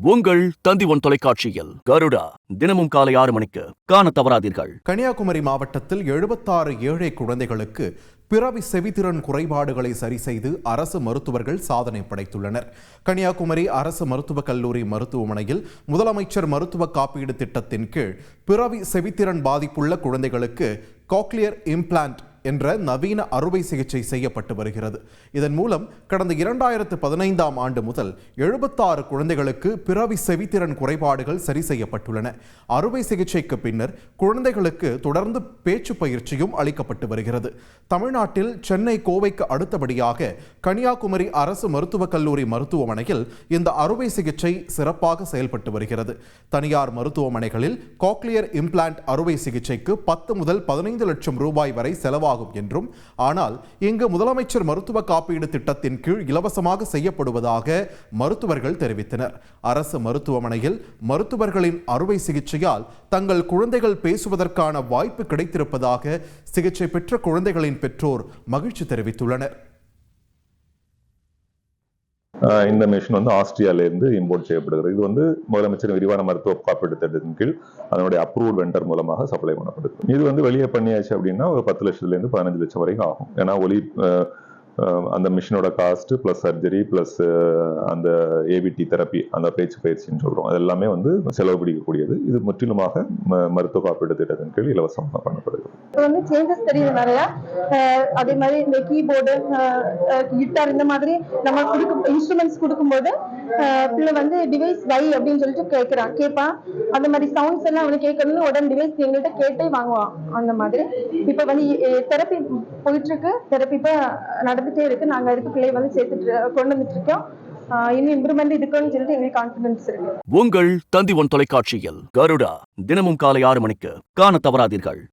உங்கள் தந்தி ஒன் தொலைக்காட்சியில் கருடா தினமும் காலை ஆறு மணிக்கு காண தவறாதீர்கள். கன்னியாகுமரி மாவட்டத்தில் எழுபத்தாறு ஏழை குழந்தைகளுக்கு பிறவி செவித்திறன் குறைபாடுகளை சரி செய்து அரசு மருத்துவர்கள் சாதனை படைத்துள்ளனர். கன்னியாகுமரி அரசு மருத்துவக் கல்லூரி மருத்துவமனையில் முதலமைச்சர் மருத்துவ காப்பீடு திட்டத்தின் கீழ் பிறவி செவித்திறன் பாதிப்புள்ள குழந்தைகளுக்கு காக்லியர் இம்ப்ளான்ட் என்ற நவீன அறுவை சிகிச்சை செய்யப்பட்டு வருகிறது. இதன் மூலம் கடந்த இரண்டாயிரத்து பதினைந்தாம் ஆண்டு முதல் எழுபத்தாறு குழந்தைகளுக்கு பிறவி செவித்திறன் குறைபாடுகள் சரி செய்யப்பட்டுள்ளன. அறுவை சிகிச்சைக்கு பின்னர் குழந்தைகளுக்கு தொடர்ந்து பேச்சு பயிற்சியும் அளிக்கப்பட்டு வருகிறது. தமிழ்நாட்டில் சென்னை கோவைக்கு அடுத்தபடியாக கன்னியாகுமரி அரசு மருத்துவக் கல்லூரி மருத்துவமனையில் இந்த அறுவை சிகிச்சை சிறப்பாக செயல்பட்டு வருகிறது. தனியார் மருத்துவமனைகளில் காக்லியர் இம்ப்ளான்ட் அறுவை சிகிச்சைக்கு பத்து முதல் பதினைந்து லட்சம் ரூபாய் வரை செலவாகும். என்றும் ஆனால் இங்கு முதலமைச்சர் மருத்துவ காப்பீடு திட்டத்தின் கீழ் இலவசமாக செய்யப்படுவதாக மருத்துவர்கள் தெரிவித்தனர். அரசு மருத்துவமனையில் மருத்துவர்களின் அறுவை சிகிச்சையால் தங்கள் குழந்தைகள் பேசுவதற்கான வாய்ப்பு கிடைத்திருப்பதாக சிகிச்சை பெற்ற குழந்தைகளின் பெற்றோர் மகிழ்ச்சி தெரிவித்துள்ளனர். இந்த மிஷின் வந்து ஆஸ்திரியால இருந்து இம்போர்ட் செய்யப்படுகிறது. இது வந்து முதலமைச்சர் விரிவான மருத்துவ காப்பீடு திட்டத்தின் கீழ் அதனுடைய அப்ரூவல் வெண்டர் மூலமாக சப்ளை பண்ணப்படுது இது வந்து வெளியே பண்ணியாச்சு அப்படின்னா ஒரு பத்து லட்சத்துலேருந்து பதினஞ்சு லட்சம் வரைக்கும் ஆகும். ஏன்னா ஒலி அந்த மிஷினோட காஸ்ட் பிளஸ் சர்ஜரி ப்ளஸ் அந்த ஏபிடி தெரப்பி அந்த பேச்சு பயிற்சின்னு சொல்றோம். அது எல்லாமே வந்து செலவு பிடிக்கக்கூடியது. இது முற்றிலுமாக மருத்துவ காப்பீடு திட்டத்தின் கீழ் இலவசமாக பண்ணப்படுது. இப்போ வந்து சேஞ்சஸ் தெரியுது நிறையா. அதே மாதிரி இந்த கீபோர்டு கிட்டார் இந்த மாதிரி நம்ம கொடுக்கும் இன்ஸ்ட்ருமெண்ட்ஸ் கொடுக்கும்போது பிள்ளை வந்து டிவைஸ் வை அப்படின்னு சொல்லிட்டு கேட்குறான் கேட்பான் அந்த மாதிரி சவுண்ட்ஸ் எல்லாம் அவனுக்கு கேட்கணும்னு உடனே டிவைஸ் எங்கள்கிட்ட கேட்டே வாங்குவான் அந்த மாதிரி. இப்போ வந்து தெரப்பி போயிட்டு இருக்கு. தெரப்பி இப்போ நடந்துட்டே இருக்கு. நாங்கள் அதுக்கு பிள்ளைய வந்து சேர்த்துட்டு கொண்டு வந்துட்டு இருக்கோம். அஹ் இன்னும் இம்ப்ரூவ்மெண்ட் இருக்குன்னு சொல்லிட்டு எங்களுக்கு கான்ஃபிடன்ஸ் இருக்கு. உங்கள் தந்தி ஒன் தொலைக்காட்சியில் கருடா தினமும் காலை ஆறு மணிக்கு காண தவறாதீர்கள்.